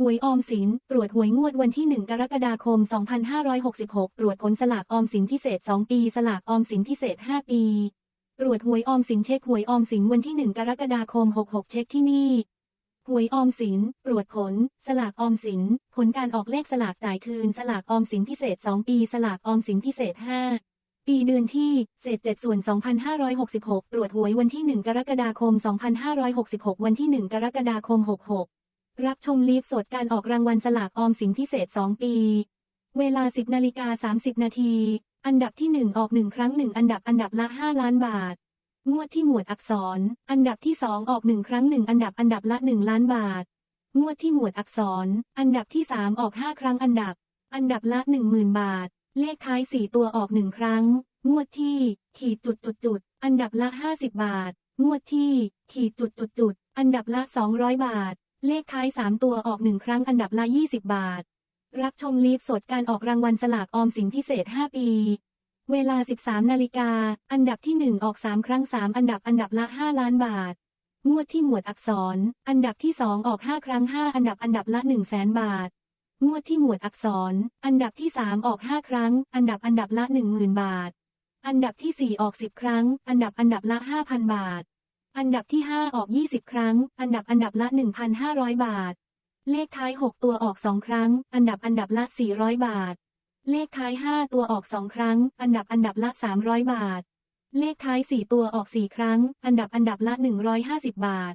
หวยออมสิน ตรวจหวยงวดวันที่ 1 กรกฎาคม 2566 ตรวจผลสลากออมสินพิเศษ 2 ปี สลากออมสินพิเศษ 5 ปี ตรวจหวยออมสินเช็คหวยออมสินวันที่ 1 กรกฎาคม 66 เช็คที่นี่ หวยออมสิน ตรวจผล สลากออมสิน ผลการออกเลขสลากจ่ายคืน สลากออมสินพิเศษ 2 ปี สลากออมสินพิเศษ 5ปีเดือนที่ เศษ7ส่วน 2566 ตรวจหวยวันที่ 1 กรกฎาคม 2566 วันที่ 1 กรกฎาคม 66 รับชมลีฟสดการออกรางวัลสลากออมสินพิเศษ 2 ปี เวลา 10นาฬิกา30 นาที อันดับที่ 1 ออก 1 ครั้ง 1 อันดับอันดับละ 5 ล้านบาท งวดที่หมวดอักษร อันดับที่ 2 ออก 1 ครั้ง 1 อันดับอันดับละ 1 ล้านบาท งวดที่หมวดอักษร อันดับที่ 3 ออก 5 ครั้งอันดับ อันดับละ 10,000 บาท เลขท้าย 4 ตัวออก 1 ครั้ง งวดที่ ขีดจุดจุดจุด อันดับละ 50 บาท งวดที่ ขีดจุดจุดจุด อันดับละ 200 บาท เลขท้าย 3 ตัวออก1ครั้งอันดับละ 20 บาท รับชมลีฟสดการออกรางวัลสลากออมสินพิเศษ 5 ปี เวลา 13 นาฬิกา อันดับที่ 1 ออก 3 ครั้ง 3 อันดับอันดับละ 5 ล้านบาท งวดที่หมวดอักษร อันดับที่ 2 ออก 5 ครั้ง 5 อันดับอันดับละ 1 0 0 0 0แสนบาท งวดที่หมวดอักษร อันดับที่ 3 ออก 5 ครั้ง อันดับอันดับละ 10,000 บาท อันดับที่ 4 ออก 10 ครั้ง อันดับอันดับละ 5,000 บาท อันดับที่ 5 ออก 20 ครั้ง อันดับอันดับละ 1,500 บาท เลขท้าย 6 ตัวออก 2 ครั้ง อันดับอันดับละ 400 บาท เลขท้าย 5 ตัวออก 2 ครั้ง อันดับอันดับละ 300 บาท เลขท้าย 4 ตัวออก 4 ครั้ง อันดับอันดับละ 150 บาท